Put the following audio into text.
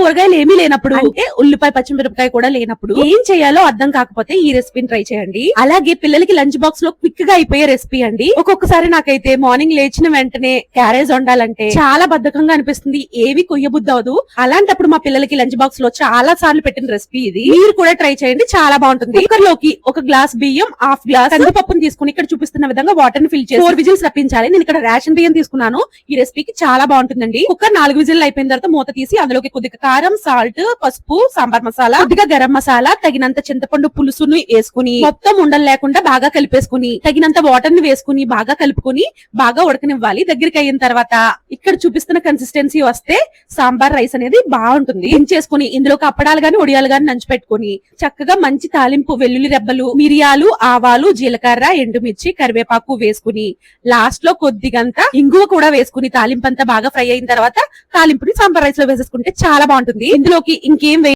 కూరగాయలు ఏమీ లేనప్పుడు అంటే ఉల్లిపాయ పచ్చిమిరపకాయ కూడా లేనప్పుడు ఏం చేయాలో అర్థం కాకపోతే ఈ రెసిపీని ట్రై చేయండి. అలాగే పిల్లలకి లంచ్ బాక్స్లో క్విక్గా అయిపోయే రెసిపీ అండి. ఒక్కొక్కసారి నాకైతే మార్నింగ్ లేచిన వెంటనే క్యారేజ్ వండాలంటే చాలా బద్ధకంగా అనిపిస్తుంది. ఏవి కొయ్యబుద్ధి అవదు అలాంటప్పుడు మా పిల్లలకి లంచ్ బాక్స్లో చాలా సార్లు పెట్టిన రెసిపీ ఇది. మీరు కూడా ట్రై చేయండి. చాలా బాగుంటుంది. కుక్కర్లోకి ఒక గ్లాస్ బియ్యం హాఫ్ గ్లాస్ కందిపప్పును తీసుకుని ఇక్కడ చూపిస్తున్న విధంగా వాటర్ని ఫిల్ చేసి ఫోర్ విజిల్స్ రప్పించాలి. నేను ఇక్కడ రేషన్ బియ్యం తీసుకున్నాను. ఈ రెసిపీకి చాలా బాగుంటుందండి. కుక్కర్ నాలుగు విజిల్ అయిపోయిన తర్వాత మూత తీసి అందులోకి కొద్దిగా కారం సాల్ట్ పసుపు సాంబార్ మసాలా కొద్దిగా గరం మసాలా తగినంత చింతపండు పులుసును వేసుకుని మొత్తం ఉండలు లేకుండా బాగా కలిపేసుకుని తగినంత వాటర్ని వేసుకుని బాగా కలుపుకొని బాగా ఉడకనివ్వాలి. దగ్గరికి అయిన తర్వాత ఇక్కడ చూపిస్తున్న కన్సిస్టెన్సీ వస్తే సాంబార్ రైస్ అనేది బాగుంటుంది. చేసుకుని ఇందులోకి అప్పడాలు గాని ఉడియాలు గాని నంచి పెట్టుకుని చక్కగా మంచి తాలింపు వెల్లుల్లి రెబ్బలు మిరియాలు ఆవాలు జీలకర్ర ఎండుమిర్చి కరివేపాకు వేసుకుని లాస్ట్లో కొద్దిగంత ఇంగువ కూడా వేసుకుని తాలింపు అంతా బాగా ఫ్రై అయిన తర్వాత తాలింపుని సాంబార్ రైస్లో వేసేసుకుంటే చాలా బాగుంటుంది. ఉంటుంది ఇందులోకి ఇంకేం